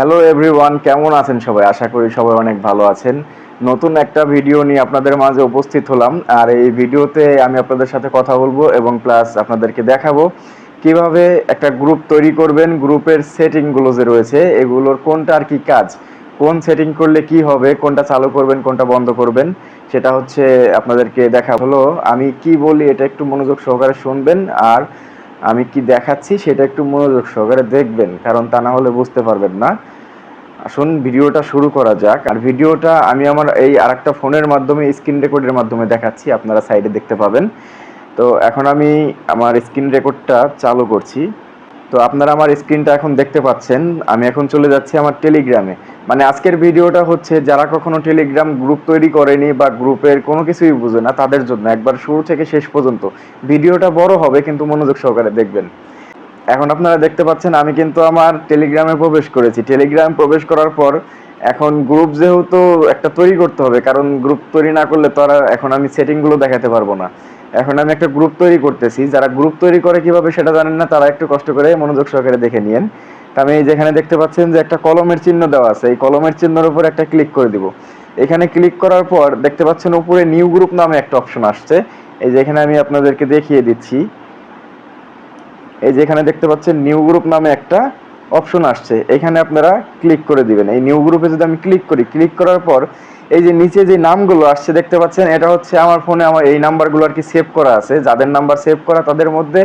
Hello everyone কেমন আছেন সবাই? আশা করি সবাই অনেক ভালো আছেন। নতুন একটা ভিডিও নিয়ে আপনাদের মাঝে উপস্থিত হলাম। আর এই ভিডিওতে আমি আপনাদের সাথে কথা বলব এবং প্লাস আপনাদেরকে দেখাবো কীভাবে একটা গ্রুপ তৈরি করবেন গ্রুপের সেটিংগুলো যে রয়েছে, এগুলোর কোনটা আর কি কাজ, কোন সেটিং করলে কি হবে, কোনটা চালু করবেন, কোনটা বন্ধ করবেন, সেটা হচ্ছে আপনাদেরকে দেখা হলো, আমি কি বলি এটা একটু মনোযোগ সহকারে শুনবেন। আর আমি কি দেখাচ্ছি সেটা একটু মনোযোগ সহকারে দেখবেন, কারণ তা না হলে বুঝতে পারবেন না। আসুন, ভিডিওটা শুরু করা যাক। আর ভিডিওটা আমি আমার এই আরেকটা ফোনের মাধ্যমে, স্ক্রিন রেকর্ডের মাধ্যমে দেখাচ্ছি, আপনারা সাইডে দেখতে পাবেন। তো এখন আমি আমার স্ক্রিন রেকর্ডটা চালু করছি। তো আপনারা আমার স্ক্রিনটা এখন দেখতে পাচ্ছেন, আমি এখন চলে যাচ্ছি আমার টেলিগ্রামে মানে আজকের ভিডিওটা হচ্ছে, যারা কখনো টেলিগ্রাম গ্রুপ তৈরি করেনি বা গ্রুপের কোনো কিছুই বুঝে না, তাদের জন্য একবার শুরু থেকে শেষ পর্যন্ত। ভিডিওটা বড় হবে, কিন্তু মনোযোগ সহকারে দেখবেন। এখন আপনারা দেখতে পাচ্ছেন, আমি কিন্তু আমার টেলিগ্রামে প্রবেশ করেছি। টেলিগ্রাম প্রবেশ করার পর এখন গ্রুপ যেহেতু একটা তৈরি করতে হবে, কারণ গ্রুপ তৈরি না করলে তো আর এখন আমি সেটিংগুলো দেখাতে পারব না। এখন আমি একটা গ্রুপ তৈরি করতেছি। যারা গ্রুপ তৈরি করে কীভাবে সেটা জানেন না, তারা একটু কষ্ট করে মনোযোগ সহকারে দেখে নিয়েন। আমি যেখানে দেখতে পাচ্ছেন যে একটা কলমের চিহ্ন দেওয়া আছে। এই কলমের চিহ্নের উপর একটা ক্লিক করে দিব। এখানে ক্লিক করার পর দেখতে পাচ্ছেন উপরে নিউ গ্রুপ নামে একটা অপশন আসছে। এই যে এখানে আমি আপনাদেরকে দেখিয়ে দিচ্ছি। এই যে এখানে দেখতে পাচ্ছেন নিউ গ্রুপ নামে একটা অপশন আসছে। এখানে আপনারা ক্লিক করে দিবেন। এই নিউ গ্রুপে যদি আমি ক্লিক করি ক্লিক করার পর এই যে নিচে যে নামগুলো আসছে, দেখতে পাচ্ছেন, এটা হচ্ছে আমার ফোনে আমার এই নাম্বারগুলো আর কি সেভ করা আছে। যাদের নাম্বার সেভ করা, তাদের মধ্যে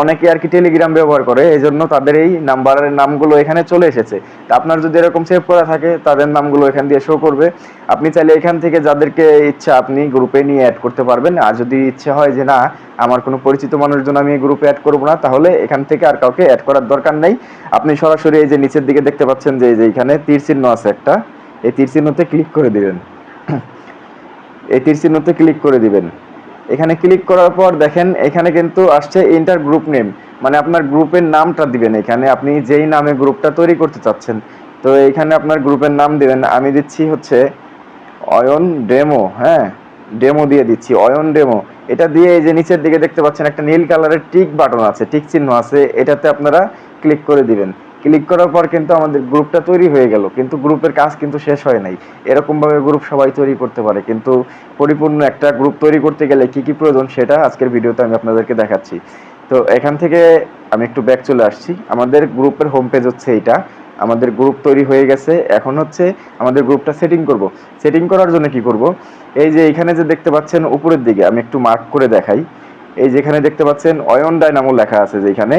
অনেকে আর কি টেলিগ্রাম ব্যবহার করে এই জন্য তাদের এই নাম্বারের নামগুলো এখানে চলে এসেছে। তা আপনার যদি এরকম সেভ করা থাকে, তাদের নামগুলো এখান দিয়ে শো করবে। আপনি চাইলে এখান থেকে যাদেরকে ইচ্ছা আপনি গ্রুপে নিয়ে অ্যাড করতে পারবেন। আর যদি ইচ্ছে হয় যে, না, আমার কোনো পরিচিত মানুষজন আমি এই গ্রুপে অ্যাড করব না, তাহলে এখান থেকে আর কাউকে অ্যাড করার দরকার নেই। আপনি সরাসরি এই যে নিচের দিকে দেখতে পাচ্ছেন যে, এই যে এখানে তীর চিহ্ন আছে একটা। এই তীর চিহ্নতে ক্লিক করে দিবেন। এই তীর চিহ্নতে ক্লিক করে দিবেন। এখানে ক্লিক করার পর দেখেন, এখানে কিন্তু আসছে ইন্টার গ্রুপ নেম মানে আপনার গ্রুপের নামটা দিবেন এখানে। আপনি যেই নামে গ্রুপটা তৈরি করতে চাচ্ছেন। তো এখানে আপনার গ্রুপের নাম দিবেন। আমি দিচ্ছি হচ্ছে অয়ন ডেমো হ্যাঁ? ডেমো দিয়ে দিচ্ছি, অয়ন ডেমো। এটা দিয়ে এই যে নিচের দিকে দেখতে পাচ্ছেন একটা নীল কালারের টিক বাটন আছে টিক চিহ্ন আছে। এটাতে আপনারা ক্লিক করে দিবেন। ক্লিক করার পর কিন্তু আমাদের গ্রুপটা তৈরি হয়ে গেল। কিন্তু গ্রুপের কাজ কিন্তু শেষ হয় নাই। এরকমভাবে গ্রুপ সবাই তৈরি করতে পারে। কিন্তু পরিপূর্ণ একটা গ্রুপ তৈরি করতে গেলে কি কি প্রয়োজন সেটা আজকের ভিডিওতে আমি আপনাদেরকে দেখাচ্ছি। তো এখান থেকে আমি একটু ব্যাক চলে আসছি। আমাদের গ্রুপের হোম পেজ হচ্ছে এইটা। আমাদের গ্রুপ তৈরি হয়ে গেছে। এখন হচ্ছে আমাদের গ্রুপটা সেটিং করব। সেটিং করার জন্য কি করব? এই যে এখানে যে দেখতে পাচ্ছেন উপরের দিকে, আমি একটু মার্ক করে দেখাই। এই যেখানে দেখতে পাচ্ছেন অয়ন ডাইনামো লেখা আছে যেখানে।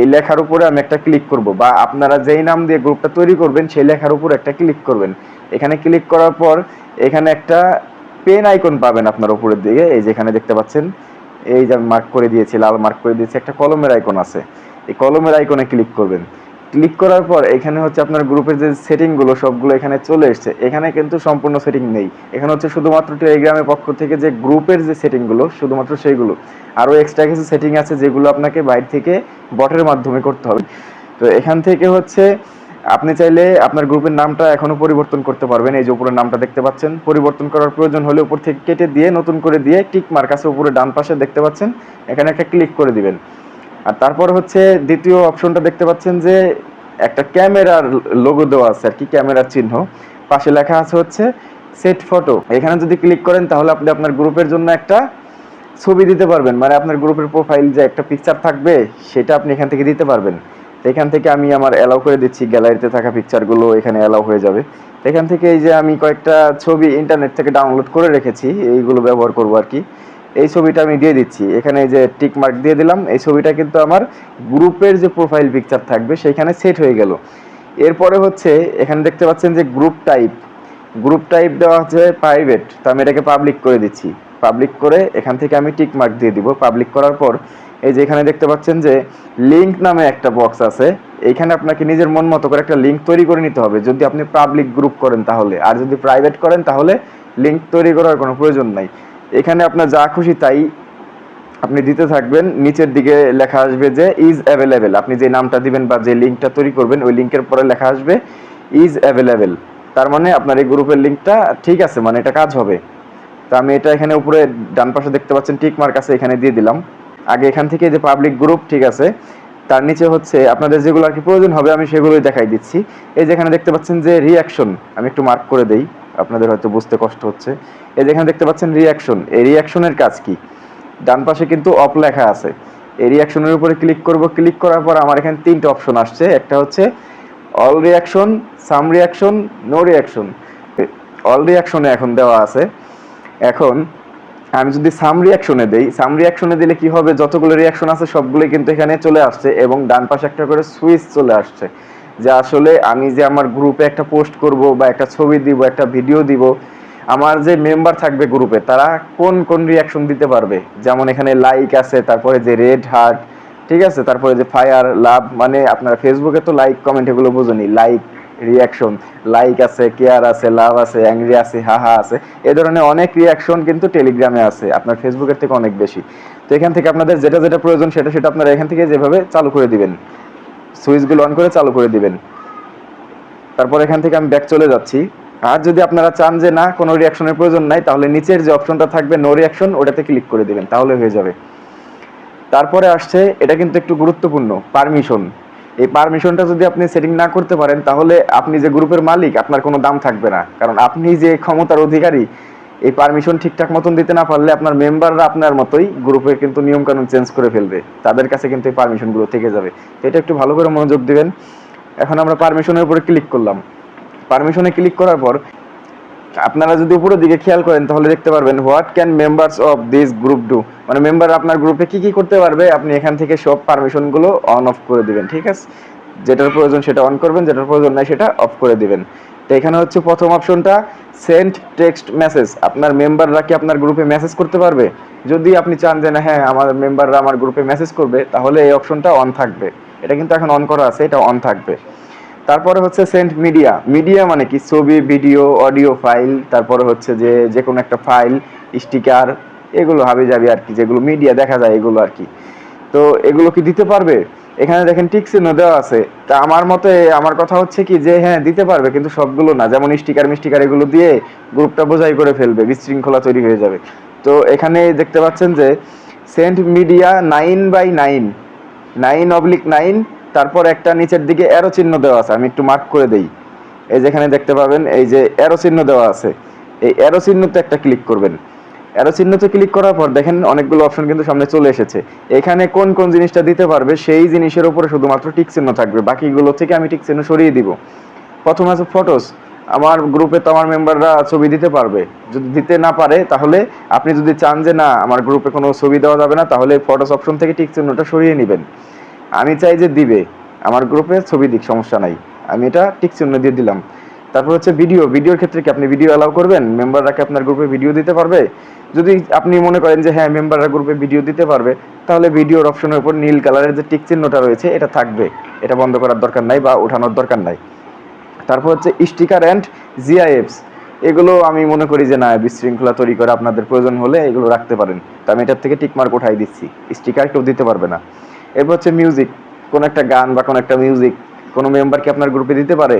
এই লেখার উপরে আমি একটা ক্লিক করব বা আপনারা যেই নাম দিয়ে গ্রুপটা তৈরি করবেন, সেই লেখার উপর একটা ক্লিক করবেন। এখানে ক্লিক করার পর এখানে একটা পেন আইকন পাবেন আপনার উপরের দিকে, এই যেখানে দেখতে পাচ্ছেন। এই যে মার্ক করে দিয়েছি, লাল মার্ক করে দিয়েছি, একটা কলমের আইকন আছে। এই কলমের আইকনে ক্লিক করবেন। ক্লিক করার পর এখানে হচ্ছে আপনার গ্রুপের যে সেটিংগুলো সবগুলো এখানে চলে এসছে। এখানে কিন্তু সম্পূর্ণ সেটিং নেই। এখানে হচ্ছে শুধুমাত্র টেলিগ্রামের পক্ষ থেকে যে গ্রুপের যে সেটিংগুলো শুধুমাত্র সেইগুলো। আরও এক্সট্রা কিছু সেটিং আছে যেগুলো আপনাকে বাইরে থেকে বটের মাধ্যমে করতে হবে। তো এখান থেকে হচ্ছে আপনি চাইলে আপনার গ্রুপের নামটা এখনও পরিবর্তন করতে পারবেন। এই যে উপরের নামটা দেখতে পাচ্ছেন। পরিবর্তন করার প্রয়োজন হলে উপর থেকে কেটে দিয়ে নতুন করে দিয়ে টিক মার্ক আছে উপরে ডান পাশে দেখতে পাচ্ছেন। এখানে একটা ক্লিক করে দিবেন। আর তারপর হচ্ছে দ্বিতীয় অপশনটা দেখতে পাচ্ছেন যে একটা ক্যামেরার লোগো দেওয়া আছে আর কি ক্যামেরার চিহ্ন। পাশে লেখা আছে হচ্ছে সেট ফটো এখানে যদি ক্লিক করেন তাহলে আপনি আপনার গ্রুপের জন্য একটা ছবি দিতে পারবেন। মানে আপনার গ্রুপের প্রোফাইল যে একটা পিকচার থাকবে, সেটা আপনি এখান থেকে দিতে পারবেন। তো এখান থেকে আমি আমার অ্যালাউ করে দিচ্ছি গ্যালারিতে থাকা পিকচারগুলো এখানে অ্যালাউ হয়ে যাবে। তো এখান থেকে এই যে আমি কয়েকটা ছবি ইন্টারনেট থেকে ডাউনলোড করে রেখেছি, এইগুলো ব্যবহার করব আর কি। এই ছবিটা আমি দিয়ে দিচ্ছি। এখানে যে টিক মার্ক দিয়ে দিলাম, এই ছবিটা কিন্তু আমার গ্রুপের যে প্রোফাইল পিকচার থাকবে সেখানে সেট হয়ে গেল। এরপরে হচ্ছে, এখানে দেখতে পাচ্ছেন যে গ্রুপ টাইপ গ্রুপ টাইপ দেওয়া হচ্ছে প্রাইভেট তো আমি এটাকে পাবলিক করে দিচ্ছি। পাবলিক করে এখান থেকে আমি টিক মার্ক দিয়ে দিব। পাবলিক করার পর, এই যে এখানে দেখতে পাচ্ছেন যে লিঙ্ক নামে একটা বক্স আছে। এইখানে আপনাকে নিজের মন মতো করে একটা লিঙ্ক তৈরি করে নিতে হবে। যদি আপনি পাবলিক গ্রুপ করেন তাহলে, আর যদি প্রাইভেট করেন তাহলে লিঙ্ক তৈরি করার কোনো প্রয়োজন নাই। এখানে আপনার যা খুশি তাই আপনি দিতে থাকবেন। নিচের দিকে লেখা আসবে যে ইজ অ্যাভেলেবেল আপনি যে নামটা দিবেন বা যে লিঙ্কটা তৈরি করবেন, ওই লিঙ্কের পরে লেখা আসবে ইজ অ্যাভেলেবেল তার মানে আপনার এই গ্রুপের লিঙ্কটা ঠিক আছে মানে এটা কাজ হবে। তো আমি এটা এখানে উপরে ডান পাশে দেখতে পাচ্ছেন, টিক মার্ক আছে, এখানে দিয়ে দিলাম। আগে এখান থেকে যে পাবলিক গ্রুপ ঠিক আছে, তার নিচে হচ্ছে আপনাদের যেগুলো আর কি প্রয়োজন হবে, আমি সেগুলোই দেখাই দিচ্ছি। এই যেখানে দেখতে পাচ্ছেন যে রিয়াকশন আমি একটু মার্ক করে দেই। আপনাদের হয়তো বুঝতে কষ্ট হচ্ছে। এই যেখানে দেখতে পাচ্ছেন রিয়াকশন এই রিয়াকশনের কাজ কি? ডান পাশে কিন্তু অফ লেখা আছে। এই রিয়াকশনের উপরে ক্লিক করব ক্লিক করার পর আমার এখানে তিনটে অপশন আসছে। একটা হচ্ছে all reaction some reaction no reaction all রিয়াকশনে এখন দেওয়া আছে। এখন আমি যদি সাম রিয়াকশনে দেই সাম রিয়াকশনে দিলে কি হবে? যতগুলো রিয়াকশন আছে সবগুলোই কিন্তু এখানে চলে আসছে এবং ডান পাশে একটা করে সুইচ চলে আসছে। যে আসলে আমি যে আমার গ্রুপে একটা পোস্ট করব বা একটা ছবি দিব, একটা ভিডিও দিব, আমার যে মেম্বার থাকবে গ্রুপে তারা কোন কোন রিয়াকশন দিতে পারবে? যেমন এখানে লাইক আছে, তারপরে যে রেড হার্ট ঠিক আছে? তারপরে যে ফায়ার লাভ মানে আপনারা ফেসবুকে তো লাইক কমেন্ট এগুলো বুঝুনি লাইক রিয়াকশন লাইক আছে কেয়ার আছে লাভ আছে অ্যাংরি আছে হাহা আছে এই ধরনের অনেক রিয়াকশন কিন্তু টেলিগ্রামে আছে, আপনার ফেসবুকের থেকে অনেক বেশি। তো এখান থেকে আপনাদের যেটা যেটা প্রয়োজন সেটা সেটা আপনারা এখান থেকে যেভাবে চালু করে দিবেন। সুইচগুলো অন করে চালু করে দিবেন। তারপর এখান থেকে আমি ব্যাক চলে যাচ্ছি। আর যদি আপনারা চান যে না, কোনো রিয়াকশনের প্রয়োজন নাই, তাহলে নিচের যে অপশনটা থাকবে নো রিয়াকশন ওটাতে ক্লিক করে দিবেন, তাহলে হয়ে যাবে। তারপরে আসছে, এটা কিন্তু একটু গুরুত্বপূর্ণ পারমিশন এই পারমিশনটা যদি আপনি সেটিং না করতে পারেন, তাহলে আপনি যে গ্রুপের মালিক, আপনার কোনো দাম থাকবে না। কারণ আপনি যে ক্ষমতার অধিকারী এই পারমিশন ঠিকঠাক মতন দিতে না পারলে আপনার মেম্বাররা আপনার মতোই গ্রুপের কিন্তু নিয়ম কানুন চেঞ্জ করে ফেলবে। তাদের কাছে কিন্তু এই পারমিশনগুলো থেকে যাবে। এটা একটু ভালো করে মনোযোগ দিবেন। এখন আমরা পারমিশনের উপরে ক্লিক করলাম। পারমিশনে ক্লিক করার পর আপনারা যদি উপরের দিকে খেয়াল করেন, তাহলে দেখতে পারবেন what can members of this group do মানে মেম্বার আপনার গ্রুপে কি কি করতে পারবে, আপনি এখান থেকে সব পারমিশনগুলো অন অফ করে দিবেন, ঠিক আছে? যেটার প্রয়োজন সেটা অন করবেন, যেটার প্রয়োজন নাই সেটা অফ করে দিবেন। তো এখানে হচ্ছে প্রথম অপশনটা সেন্ড টেক্সট মেসেজ আপনার মেম্বাররা কি আপনার গ্রুপে মেসেজ করতে পারবে? যদি আপনি চান যে না হ্যাঁ আমার মেম্বাররা আমার গ্রুপে মেসেজ করবে, তাহলে এই অপশনটা অন থাকবে। এটা কিন্তু এখন অন করা আছে, এটা অন থাকবে। তারপরে হচ্ছে সেন্ট মিডিয়া মিডিয়া মানে কি? ছবি ভিডিও অডিও ফাইল তারপরে হচ্ছে যে যে কোনো একটা ফাইল স্টিকার এগুলো হাবি যাবি আর কি, যেগুলো মিডিয়া দেখা যায়, এগুলো আর কি। তো এগুলো কি দিতে পারবে? এখানে দেখেন টিক চিহ্ন দেওয়া আছে। তা আমার মতে আমার কথা হচ্ছে কি যে হ্যাঁ দিতে পারবে কিন্তু সবগুলো না। যেমন স্টিকার মিস্টিকার এগুলো দিয়ে গ্রুপটা বোঝাই করে ফেলবে, বিশৃঙ্খলা তৈরি হয়ে যাবে। তো এখানে দেখতে পাচ্ছেন যে sent media nine by nine nine oblique nine তারপর একটা নিচের দিকে অ্যারো চিহ্ন দেওয়া আছে। আমি একটু মার্ক করে দেই। এই যেখানে দেখতে পাবেন, এই যে অ্যারো চিহ্ন দেওয়া আছে। এই অ্যারো চিহ্নতে একটা ক্লিক করবেন। অ্যারো চিহ্নতে ক্লিক করার পর দেখেন অনেকগুলো অপশন কিন্তু সামনে চলে এসেছে। এখানে কোন কোন জিনিসটা দিতে পারবে সেই জিনিসের উপরে শুধুমাত্র টিক চিহ্ন থাকবে। বাকিগুলো থেকে আমি টিক চিহ্ন সরিয়ে দিব। প্রথম আছে ফটোস আমার গ্রুপে তো আমার মেম্বাররা ছবি দিতে পারবে। যদি দিতে না পারে, তাহলে আপনি যদি চান যে না, আমার গ্রুপে কোনো ছবি দেওয়া যাবে না, তাহলে ফটোস অপশন থেকে টিক চিহ্নটা সরিয়ে নেবেন। আমি চাই যে দিবে। আমার গ্রুপে ছবি দিক, সমস্যা নাই। আমি এটা টিক চিহ্ন দিয়ে দিলাম। তারপর হচ্ছে ভিডিও ভিডিওর ক্ষেত্রে কি আপনি ভিডিও অ্যালাউ করবেন? মেম্বাররা কি আপনার গ্রুপে ভিডিও দিতে পারবে? যদি আপনি মনে করেন যে হ্যাঁ মেম্বাররা গ্রুপে ভিডিও দিতে পারবে, তাহলে ভিডিওর অপশনের উপর নীল কালারের যে টিক চিহ্নটা রয়েছে, এটা থাকবে। এটা বন্ধ করার দরকার নাই বা ওঠানোর দরকার নাই। তারপর হচ্ছে স্টিকার অ্যান্ড জিআইএফস এগুলো আমি মনে করি যে, না, বিশৃঙ্খলা তৈরি করে আপনাদের প্রয়োজন হলে এগুলো রাখতে পারেন। তো আমি এটার থেকে টিকমার্ক উঠাই দিচ্ছি। স্টিকার কেউ দিতে পারবে না। এরপর হচ্ছে মিউজিক কোন একটা গান বা কোনো একটা মিউজিক কোনো মেম্বার কি আপনার গ্রুপে দিতে পারে?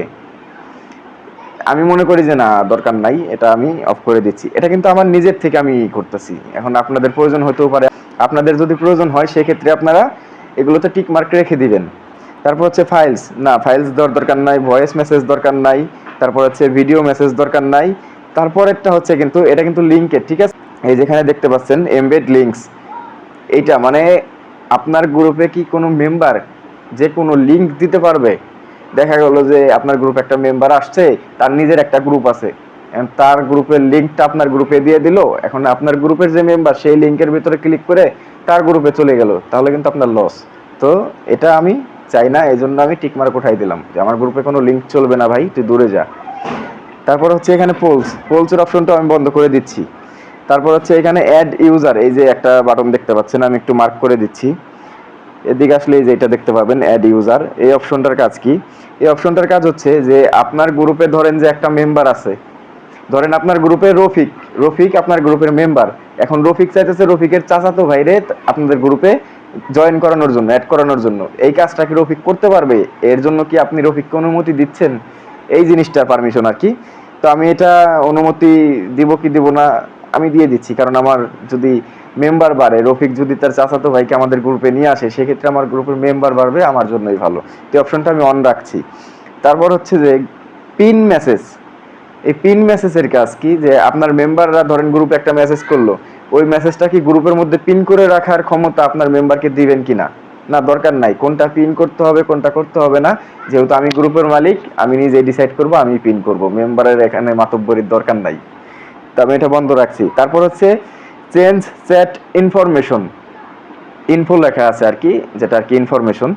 আমি মনে করি যে না, দরকার নাই, এটা আমি অফ করে দিচ্ছি। এটা কিন্তু আমার নিজের থেকে আমি করতেছি। এখন আপনাদের প্রয়োজন হতেও পারে। আপনাদের যদি প্রয়োজন হয়, সেক্ষেত্রে আপনারা এগুলোতে টিক মার্ক রেখে দিবেন। তারপর হচ্ছে ফাইলস না ফাইলস দেওয়ার দরকার নাই ভয়েস মেসেজ দরকার নাই, তারপর হচ্ছে ভিডিও মেসেজ দরকার নাই। তারপর একটা হচ্ছে কিন্তু, এটা কিন্তু লিঙ্কের ঠিক আছে? এই যেখানে দেখতে পাচ্ছেন এমবেড লিঙ্কস এইটা মানে আপনার গ্রুপে কি কোনো মেম্বার যে কোনো লিঙ্ক দিতে পারবে? দেখা গেল যে আপনার গ্রুপে একটা মেম্বার আসছে, তার নিজের একটা গ্রুপ আছে। তার গ্রুপের লিঙ্কটা আপনার গ্রুপে দিয়ে দিল, এখন আপনার গ্রুপের যে মেম্বার সেই লিঙ্কের ভিতরে ক্লিক করে তার গ্রুপে চলে গেল, তাহলে কিন্তু আপনার লস তো এটা আমি চাই না এই জন্য আমি টিকমার্ক উঠাই দিলাম, যে আমার গ্রুপে কোনো লিঙ্ক চলবে না ভাই, তুই দূরে যা। তারপর হচ্ছে এখানে পোলস পোলসের অপশনটা আমি বন্ধ করে দিচ্ছি। তারপর হচ্ছে এখানে অ্যাড ইউজার এই যে একটা বাটন দেখতে পাচ্ছেন, আমি একটু মার্ক করে দিচ্ছি। এদিকে আসলে যে এটা দেখতে পাবেন অ্যাড ইউজার এই অপশনটার কাজ কি? এই অপশনটার কাজ হচ্ছে যে আপনার গ্রুপে ধরেন যে একটা মেম্বার আছে। ধরেন আপনার গ্রুপে রফিক। রফিক আপনার গ্রুপের মেম্বার এখন রফিক চাইতেছে রফিকের চাচাতো ভাইরে আপনাদের গ্রুপে জয়েন করানোর জন্য অ্যাড করানোর জন্য। এই কাজটা কি রফিক করতে পারবে? এর জন্য কি আপনি রফিককে অনুমতি দিচ্ছেন? এই জিনিসটা পারমিশন আর কি। তো আমি এটা অনুমতি দিব কি দিব না আমি দিয়ে দিচ্ছি, কারণ আমার যদি মেম্বার বাড়ে, রফিক যদি তার চাচাতো ভাইকে আমাদের গ্রুপে নিয়ে আসে, সেক্ষেত্রে আমার গ্রুপের মেম্বার বাড়বে আমার জন্যই ভালো। তো অপশনটা আমি অন রাখছি। তারপর হচ্ছে যে পিন মেসেজ এই পিন মেসেজের কাজ কি? যে আপনার মেম্বাররা ধরেন গ্রুপে একটা মেসেজ করল, ওই মেসেজটা কি গ্রুপের মধ্যে পিন করে রাখার ক্ষমতা আপনার মেম্বারকে দিবেন কি না না দরকার নাই। কোনটা পিন করতে হবে, কোনটা করতে হবে না। যেহেতু আমি গ্রুপের মালিক, আমি নিজে ডিসাইড করব, আমি পিন করব। মেম্বারের এখানে মাতব্বরির দরকার নাই। তো আমি এটা বন্ধ রাখছি। তারপর হচ্ছে চেঞ্জ চ্যাট ইনফরমেশন ইনফো লেখা আছে আর কি, যেটা আর কি ইনফরমেশন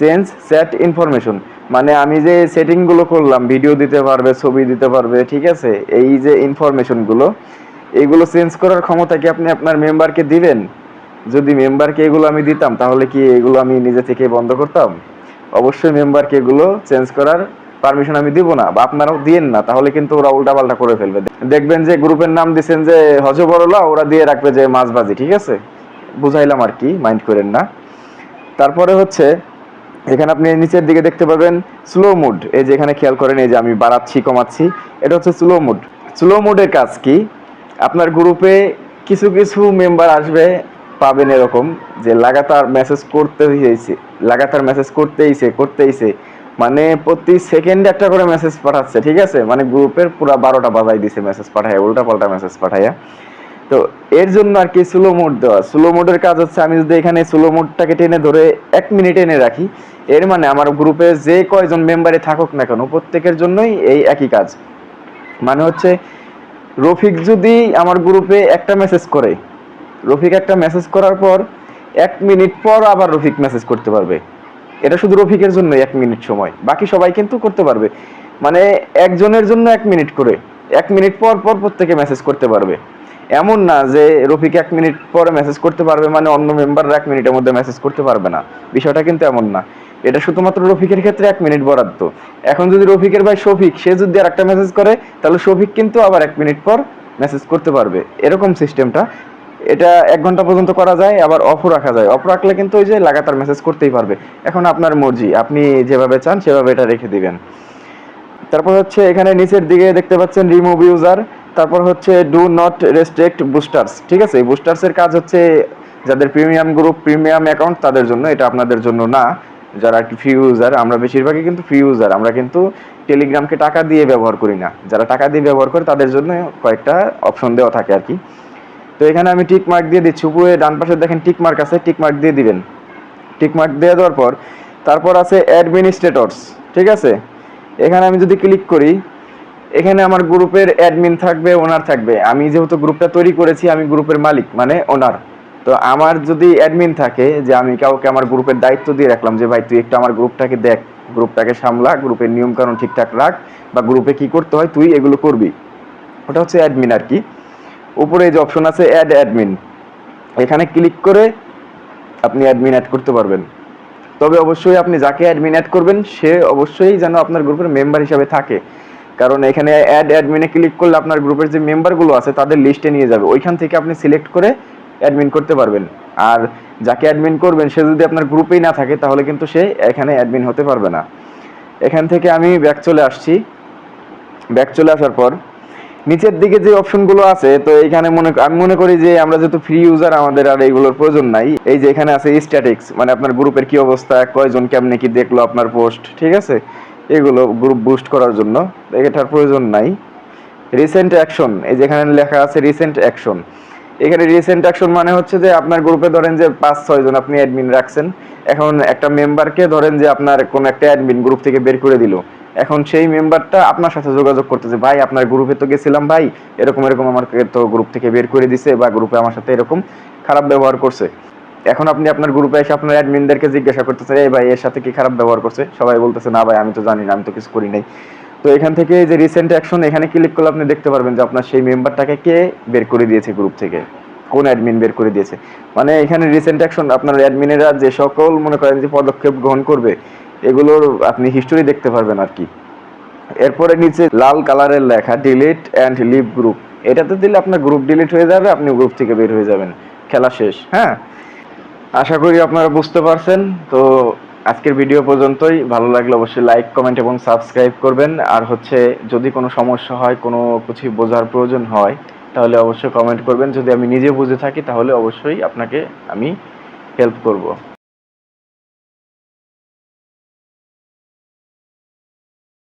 চেঞ্জ চ্যাট ইনফরমেশন মানে আমি যে সেটিংগুলো করলাম ভিডিও দিতে পারবে, ছবি দিতে পারবে, ঠিক আছে? এই যে ইনফরমেশনগুলো এইগুলো চেঞ্জ করার ক্ষমতা কি আপনি আপনার মেম্বারকে দিবেন? যদি মেম্বারকে এগুলো আমি দিতাম, তাহলে কি এগুলো আমি নিজে থেকে বন্ধ করতাম? অবশ্যই মেম্বারকে এগুলো চেঞ্জ করার পারমিশন আমি দিব না বা আপনারাও দিয়েন না, তাহলে কিন্তু ওরা উল্টা পাল্টা করে ফেলবে। দেখবেন যে গ্রুপের নাম দিচ্ছেন যে হজ বড়লা ওরা দিয়ে রাখবে যে মাছবাজি, ঠিক আছে? বুঝাইলাম আর কি মাইন্ড করেন না। তারপরে হচ্ছে, এখানে আপনি নিচের দিকে দেখতে পাবেন স্লো মুড এই যে এখানে খেয়াল করেন, এই যে আমি বাড়াচ্ছি, কমাচ্ছি, এটা হচ্ছে স্লো মুড স্লো মুডের কাজ কি? আপনার গ্রুপে কিছু কিছু মেম্বার আসবে, পাবেন এরকম, যে লাগাতার মেসেজ করতে হয়েছে লাগাতার মেসেজ করতেইছে করতেইছে মানে প্রতি সেকেন্ডে একটা করে মেসেজ পাঠাচ্ছে, ঠিক আছে? মানে গ্রুপের পুরো বারোটা বাজাই দিছে মেসেজ পাঠায় উল্টা পাল্টা মেসেজ পাঠাইয়া। তো এর জন্য আর কি স্লো মোড দেওয়া। স্লো মোডের কাজ হচ্ছে আমি যদি এখানে স্লো মোডটাকে টেনে ধরে এক মিনিট এনে রাখি, এর মানে আমার গ্রুপে যে কয়জন মেম্বারে থাকুক না কেন, প্রত্যেকের জন্যই এই একই কাজ। মানে হচ্ছে, রফিক যদি আমার গ্রুপে একটা মেসেজ করে, রফিক একটা মেসেজ করার পর এক মিনিট পর আবার রফিক মেসেজ করতে পারবে। এটা শুধু রফিকের জন্য এক মিনিট সময়। বাকি সবাই কিন্তু করতে পারবে। মানে একজনের জন্য এক মিনিট করে। এক মিনিট পর পর প্রত্যেকে মেসেজ করতে পারবে। এমন না যে রফিক এক মিনিট পরে মেসেজ করতে পারবে মানে অন্য মেম্বাররা এক মিনিটের মধ্যে মেসেজ করতে পারবে না। বিষয়টা কিন্তু এমন না। এটা শুধুমাত্র রফিকের ক্ষেত্রে এক মিনিট বরাদ্দ। এখন যদি রফিকের ভাই শফিক, সে যদি আর একটা মেসেজ করে, তাহলে শফিক কিন্তু আবার এক মিনিট পর মেসেজ করতে পারবে। এরকম সিস্টেমটা এটা এক ঘণ্টা পর্যন্ত করা যায়, আবার অফও রাখা যায়। অফ রাখলে কিন্তু ওই যে লাগাতার মেসেজ করতেই পারবে। এখন আপনার মর্জি, আপনি যেভাবে চান সেভাবে এটা রেখে দিবেন। তারপর হচ্ছে এখানে নিচের দিকে দেখতে পাচ্ছেন রিমুভ ইউজার তারপর হচ্ছে ডু নট রেস্ট্রিক্ট বুস্টার্স ঠিক আছে? বুস্টার্সের কাজ হচ্ছে যাদের প্রিমিয়াম গ্রুপ প্রিমিয়াম অ্যাকাউন্ট তাদের জন্য, এটা আপনাদের জন্য না। যারা ফ্রি ইউজার আমরা বেশিরভাগই কিন্তু ফ্রি ইউজার আমরা কিন্তু টেলিগ্রামকে টাকা দিয়ে ব্যবহার করি না। যারা টাকা দিয়ে ব্যবহার করে, তাদের জন্য কয়েকটা অপশন দেওয়া থাকে আর কি। তো এখানে আমি টিক মার্ক দিয়ে দিচ্ছি। উপরে ডান পাশে দেখেন টিক মার্ক আছে টিক মার্ক দিয়ে দিবেন। টিক মার্ক দিয়ে দেওয়ার পর, তারপর আছে অ্যাডমিনিস্ট্রেটরস ঠিক আছে? এখানে আমি যদি ক্লিক করি, এখানে আমার গ্রুপের অ্যাডমিন থাকবে ওনার থাকবে। আমি যেহেতু গ্রুপটা তৈরি করেছি, আমি গ্রুপের মালিক মানে ওনার তো আমার যদি অ্যাডমিন থাকে, যে আমি কাউকে আমার গ্রুপের দায়িত্ব দিয়ে রাখলাম, যে ভাই, তুই একটু আমার গ্রুপটাকে দেখ, গ্রুপটাকে সামলা, গ্রুপের নিয়মকানুন ঠিকঠাক রাখ, বা গ্রুপে কি করতে হয়, তুই এগুলো করবি। ওটা হচ্ছে অ্যাডমিন আর কি। উপরে যে অপশন আছে অ্যাড অ্যাডমিন এখানে ক্লিক করে আপনি অ্যাডমিন অ্যাড করতে পারবেন। তবে অবশ্যই আপনি যাকে অ্যাডমিন অ্যাড করবেন, সে অবশ্যই যেন আপনার গ্রুপের মেম্বার হিসাবে থাকে। কারণ এখানে অ্যাড অ্যাডমিনে ক্লিক করলে আপনার গ্রুপের যে মেম্বারগুলো আছে, তাদের লিস্টে নিয়ে যাবে। ওইখান থেকে আপনি সিলেক্ট করে অ্যাডমিন করতে পারবেন। আর যাকে অ্যাডমিন করবেন, সে যদি আপনার গ্রুপেই না থাকে, তাহলে কিন্তু সে এখানে অ্যাডমিন হতে পারবে না। এখান থেকে আমি ব্যাক চলে আসছি। ব্যাক চলে আসার পর নিচের দিকে যে অপশনগুলো আছে, তো এখানে মনে আমি মনে করি যে আমরা যেহেতু ফ্রি ইউজার আমাদের আর এইগুলোর প্রয়োজন নাই। এই যে এখানে আছে স্ট্যাটিক্স মানে আপনার গ্রুপের কি অবস্থা, কয়জন কেমনে কি দেখল আপনার পোস্ট ঠিক আছে? এগুলো গ্রুপ বুস্ট করার জন্য, এটার প্রয়োজন নাই। রিসেন্ট অ্যাকশন এই যেখানে লেখা আছে রিসেন্ট অ্যাকশন এখানে রিসেন্ট অ্যাকশন মানে হচ্ছে যে আপনার গ্রুপে ধরেন যে পাঁচ, ছয় জন আপনি অ্যাডমিন রাখছেন। এখন একটা মেম্বারকে ধরেন যে আপনার কোন একটা অ্যাডমিন গ্রুপ থেকে বের করে দিল। এখন সেই মেম্বারটা আপনার সাথে যোগাযোগ করতেছে, ভাই, আপনার গ্রুপে তো গেছিলাম ভাই, এরকম এরকম আমাকে তো গ্রুপ থেকে বের করে দিছে বা গ্রুপে আমার সাথে এরকম খারাপ ব্যবহার করছে। এখন আপনি আপনার গ্রুপে এসে আপনার অ্যাডমিনদেরকে জিজ্ঞাসা করতেছেন, এই ভাই, এর সাথে কি খারাপ ব্যবহার করছে? সবাই বলতেছে, না ভাই, আমি তো জানি না, আমি তো কিছু করি নাই। তো এখান থেকে যে রিসেন্ট অ্যাকশন এখানে ক্লিক করলে আপনি দেখতে পারবেন যে আপনার সেই মেম্বারটাকে কে বের করে দিয়েছে গ্রুপ থেকে, কোন অ্যাডমিন বের করে দিয়েছে। মানে এখানে রিসেন্ট অ্যাকশন আপনার অ্যাডমিনেরা যে সকল মনে করেন যে পদক্ষেপ গ্রহণ করবে এগুলোর আপনি হিস্টোরি দেখতে পারবেন আর কি। এরপরে নিচে লাল কালারের লেখা ডিলিট অ্যান্ড লিভ গ্রুপ এটাতে দিলে আপনার গ্রুপ ডিলিট হয়ে যাবে আপনি গ্রুপ থেকে বের হয়ে যাবেন। খেলা শেষ হ্যাঁ? আশা করি আপনারা বুঝতে পারছেন। তো আজকের ভিডিও পর্যন্তই। ভালো লাগলে অবশ্যই লাইক কমেন্ট এবং সাবস্ক্রাইব করবেন। আর হচ্ছে যদি কোনো সমস্যা হয়, কোনো কিছু বোঝার প্রয়োজন হয়, তাহলে অবশ্যই কমেন্ট করবেন। যদি আমি নিজে বুঝে থাকি, তাহলে অবশ্যই আপনাকে আমি হেল্প করব।